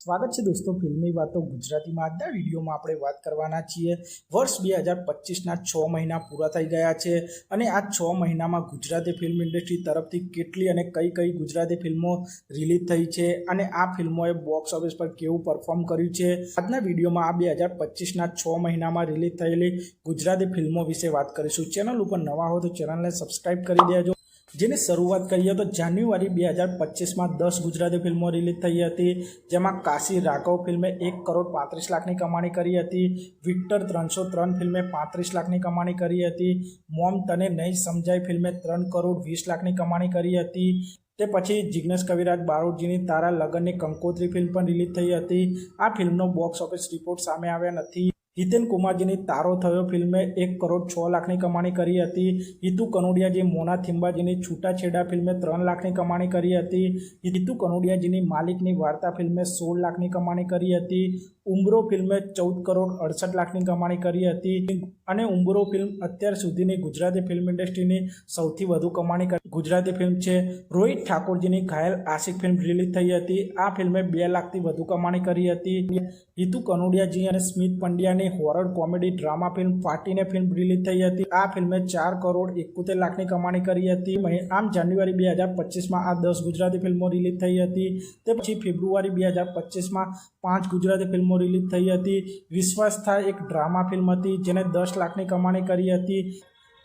સ્વાગત છે દોસ્તો, ફિલ્મી વાતો ગુજરાતીમાં. આજના વિડીયોમાં આપણે વાત કરવાના છીએ. વર્ષ બે હજાર પચીસના છ મહિના પૂરા થઈ ગયા છે અને આ છ મહિનામાં ગુજરાતી ફિલ્મ ઇન્ડસ્ટ્રી તરફથી કેટલી અને કઈ કઈ ગુજરાતી ફિલ્મો રિલીઝ થઈ છે અને આ ફિલ્મોએ બોક્સ ઓફિસ પર કેવું પરફોર્મ કર્યું છે. આજના વિડીયોમાં આ બે હજાર પચીસના છ મહિનામાં રિલીઝ થયેલી ગુજરાતી ફિલ્મો વિશે વાત કરીશું. ચેનલ ઉપર નવા હો તો ચેનલને સબસ્ક્રાઇબ કરી દેજો. જેની શરૂઆત કરીએ તો જાન્યુઆરી બે હજાર પચીસમાં દસ ગુજરાતી ફિલ્મો રિલીઝ થઈ હતી. જેમાં કાશી રાઘવ ફિલ્મે એક કરોડ પાંત્રીસ લાખની કમાણી કરી હતી. વિક્ટર ત્રણસો ત્રણ ફિલ્મે પાંત્રીસ લાખની કમાણી કરી હતી. મોમ તને નહીં સમજાય ફિલ્મે ત્રણ કરોડ વીસ લાખની કમાણી કરી હતી. તે પછી જિગ્નેશ કવિરાજ બારોટજીની તારા લગનની કંકોત્રી ફિલ્મ પણ રિલીઝ થઈ હતી. આ ફિલ્મનો બોક્સ ઓફિસ રિપોર્ટ સામે આવ્યા નથી. હિતેન કુમારજીની તારો થયો ફિલ્મે એક કરોડ છ લાખની કમાણી કરી હતી. હિતુ કનોડિયાજી, મોના થિંબાજીની છૂટાછેડા ફિલ્મે ત્રણ લાખની કમાણી કરી હતી. હિતુ કનોડિયાજીની માલિકની વાર્તા ફિલ્મે સોળ લાખની કમાણી કરી હતી. ઉમરો ફિલ્મે ચૌદ કરોડ અડસઠ લાખની કમાણી કરી હતી. અને ઉમરો ફિલ્મ અત્યાર સુધીની ગુજરાતી ફિલ્મ ઇન્ડસ્ટ્રીની સૌથી વધુ કમાણી કરી ગુજરાતી ફિલ્મ છે રોહિત ઠાકોરજીની ઘાયલ આશિક ફિલ્મ રિલીઝ થઈ હતી. આ ફિલ્મે બે લાખથી વધુ કમાણી કરી હતી. હિતુ કનોડિયાજી અને Smit પંડ્યાની horror comedy drama film Faati Ne film release થઈ હતી. આ ફિલ્મે ચાર કરોડ એકોતેર લાખની કમાણી કરી હતી. આમ જાન્યુઆરી બે હજાર પચીસમાં આ દસ ગુજરાતી ફિલ્મો રિલીઝ થઈ હતી. તે પછી ફેબ્રુઆરી બે હજાર પચીસમાં પાંચ ગુજરાતી ફિલ્મો રિલીઝ થઈ હતી. વિશ્વાસ થાય એક ડ્રામા ફિલ્મ હતી, જેને દસ લાખની કમાણી કરી હતી.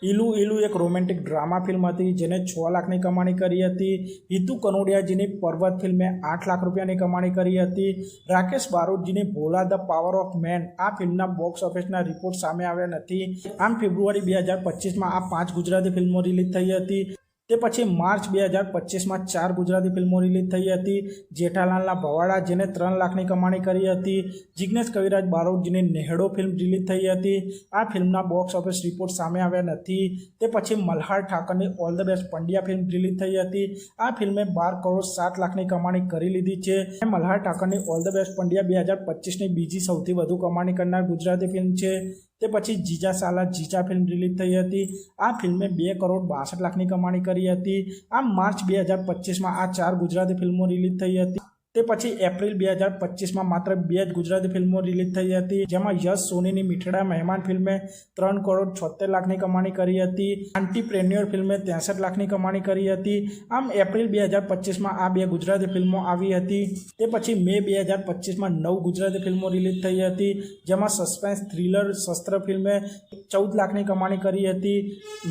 ઈલુ ઈલુ એક રોમેન્ટિક ડ્રામા ફિલ્મ હતી જેને છ લાખની કમાણી કરી હતી. હિતુ કનોડિયાજીની પર્વત ફિલ્મે આઠ લાખ રૂપિયાની કમાણી કરી હતી. Rakesh બારોટજીની Bhola the power of man આ ફિલ્મના બોક્સ ઓફિસના રિપોર્ટ સામે આવ્યા નથી. આમ ફેબ્રુઆરી બે હજાર પચીસમાં આ પાંચ ગુજરાતી ફિલ્મો રિલીઝ થઈ હતી. તે પછી માર્ચ બે હજાર પચીસમાં ચાર ગુજરાતી ફિલ્મો રિલીઝ થઈ હતી. જેઠાલાલના ભવાડા, જેને ત્રણ લાખની કમાણી કરી હતી. જિગ્નેશ કવિરાજ બારોટજીની નેહડો ફિલ્મ રિલીઝ થઈ હતી. આ ફિલ્મના બોક્સ ઓફિસ રિપોર્ટ સામે આવ્યા નથી. તે પછી Malhar ઠાકરની all the best Pandya film release થઈ હતી. આ ફિલ્મે બાર કરોડ સાત લાખની કમાણી કરી લીધી છે. મલ્હાર ઠાકરની ઓલ ધ બેસ્ટ પંડ્યા બે હજાર પચીસની બીજી સૌથી વધુ કમાણી કરનાર ગુજરાતી ફિલ્મ છે. તે પછી જીજા સાલા જીજા ફિલ્મ રિલીઝ થઈ હતી. આ ફિલ્મે બે કરોડ બાસઠ લાખની કમાણી કરી હતી. આમ માર્ચ બે હજાર પચીસમાં આ ચાર ગુજરાતી ફિલ્મો રિલીઝ થઈ હતી. તે પછી એપ્રિલ બે હજાર પચીસમાં માત્ર બે જ ગુજરાતી ફિલ્મો રિલીઝ થઈ હતી, જેમાં યશ સોનીની મીઠડા મહેમાન ફિલ્મે ત્રણ કરોડ છોતેર લાખની કમાણી કરી હતી આન્ટીપ્રેન્યોર ફિલ્મે ત્રેસઠ લાખની કમાણી કરી હતી. આમ એપ્રિલ બે હજાર પચીસમાં આ બે ગુજરાતી ફિલ્મો આવી હતી. તે પછી મે બે હજાર પચીસમાં નવ ગુજરાતી ફિલ્મો રિલીઝ થઈ હતી, જેમાં સસ્પેન્સ, થ્રિલર, શસ્ત્ર ફિલ્મે ચૌદ લાખની કમાણી કરી હતી.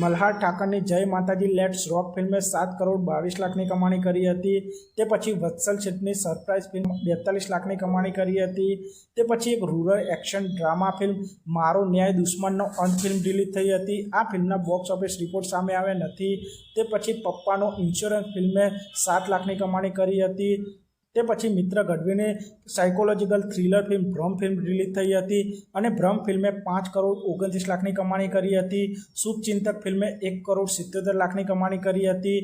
મલ્હાર ઠાકરની જય માતાજી લેટ્સ રોક ફિલ્મે સાત કરોડ બાવીસ લાખની કમાણી કરી હતી. તે પછી વત્સલ શેઠની સરપ્રાઇઝ ફિલ્મ બેતાલીસ લાખની કમાણી કરી હતી. તે પછી એક રૂરલ એક્શન ડ્રામા ફિલ્મ, મારો ન્યાય દુશ્મનનો અંત ફિલ્મ રિલીઝ થઈ હતી. આ ફિલ્મના બોક્સ ઓફિસ રિપોર્ટ સામે આવ્યા નથી. તે પછી પપ્પાનો ઇન્સ્યોરન્સ ફિલ્મે સાત લાખની કમાણી કરી હતી. તે પછી Mitra ગઢવીની psychological thriller film Bhram film release થઈ હતી અને ભ્રમ ફિલ્મે પાંચ કરોડ ઓગણત્રીસ લાખની કમાણી કરી હતી. શુભચિંતક ફિલ્મે એક કરોડ સિત્તોતેર લાખની કમાણી કરી હતી.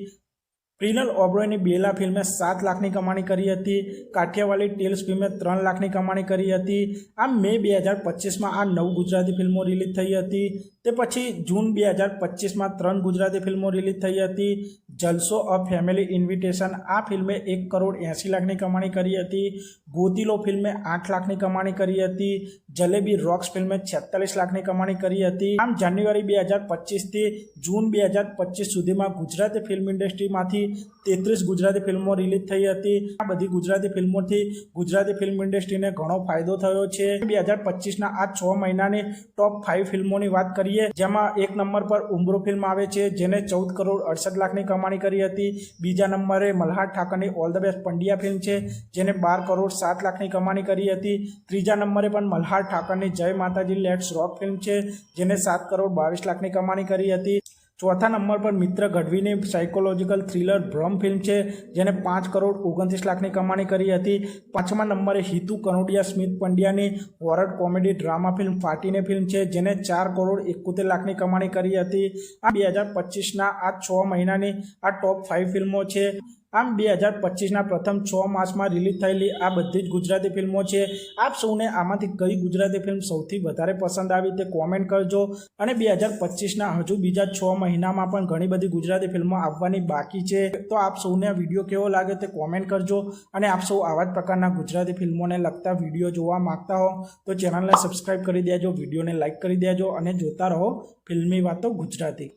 પ્રિનલ ઓબ્રોયની બેલા ફિલ્મે સાત લાખની કમાણી કરી હતી, કાઠિયાવાડી ટેલ્સ ફિલ્મે ત્રણ લાખની કમાણી કરી હતી. આમ મે બે હજાર પચીસમાં આ નવ ગુજરાતી ફિલ્મો રિલીઝ થઈ હતી. તે પછી જૂન બે હજાર પચીસમાં ત્રણ ગુજરાતી ફિલ્મો રિલીઝ થઈ હતી. જલસો અ ફેમિલી ઇન્વિટેશન આ ફિલ્મે એક કરોડ એંસી લાખની કમાણી કરી હતી. ગોતીલો ફિલ્મે આઠ લાખની કમાણી કરી હતી. જલેબી રોક્સ ફિલ્મે છેતાલીસ લાખની કમાણી કરી હતી. આમ જાન્યુઆરી બે હજાર પચીસથી જૂન બે હજાર પચીસ સુધીમાં ગુજરાતી ફિલ્મ ઇન્ડસ્ટ્રીમાંથી તેત્રીસ ગુજરાતી ફિલ્મો રિલીઝ થઈ હતી. આ બધી ગુજરાતી ફિલ્મોથી ગુજરાતી ફિલ્મ ઇન્ડસ્ટ્રીને ઘણો ફાયદો થયો છે. બે હજાર પચીસના આ છ મહિનાની ટોપ ફાઇવ ફિલ્મોની વાત કરીએ. જેમાં એક નંબર પર ઉમરો ફિલ્મ આવે છે, જેને ચૌદ કરોડ અડસઠ લાખની કમાણી કરી હતી. બીજા નંબરે Malhar ઠાકરની all the best Pandya film છે, જેને બાર કરોડ સાત લાખની કમાણી કરી હતી. ત્રીજા નંબરે પણ મલ્હાર ઠાકરની જય માતાજી લેટ્સ રોક ફિલ્મ છે, જેને સાત કરોડ બાવીસ લાખની કમાણી કરી હતી. ચોથા નંબર પર મિત્ર ગઢવીની સાયકોલોજીકલ થ્રિલર ભ્રમ ફિલ્મ છે, જેને પાંચ કરોડ ઓગણત્રીસ લાખની કમાણી કરી હતી. પાંચમા નંબરે Hitu Kanodia Smit પંડ્યાની horror comedy drama film Faati Ne film છે, જેને ચાર કરોડ એકોતેર લાખની કમાણી કરી હતી. આ બે હજાર પચીસના આ છ મહિનાની આ ટોપ ફાઇવ ફિલ્મો છે. આમ બે હજાર પચીસના પ્રથમ છ માસમાં રિલીઝ થયેલી આ બધી જ ગુજરાતી ફિલ્મો છે. આપ સૌને આમાંથી કઈ ગુજરાતી ફિલ્મ સૌથી વધારે પસંદ આવી તે કોમેન્ટ કરજો. અને બે હજાર પચીસના હજુ બીજા છ મહિનામાં પણ ઘણી બધી ગુજરાતી ફિલ્મો આવવાની બાકી છે. તો આપ સૌને આ વીડિયો કેવો લાગે તે કોમેન્ટ કરજો. અને આપ સૌ આવા જ પ્રકારના ગુજરાતી ફિલ્મોને લગતા વીડિયો જોવા માંગતા હો, તો ચેનલને સબસ્ક્રાઈબ કરી દેજો, વિડીયોને લાઇક કરી દેજો અને જોતા રહો ફિલ્મી વાતો ગુજરાતી.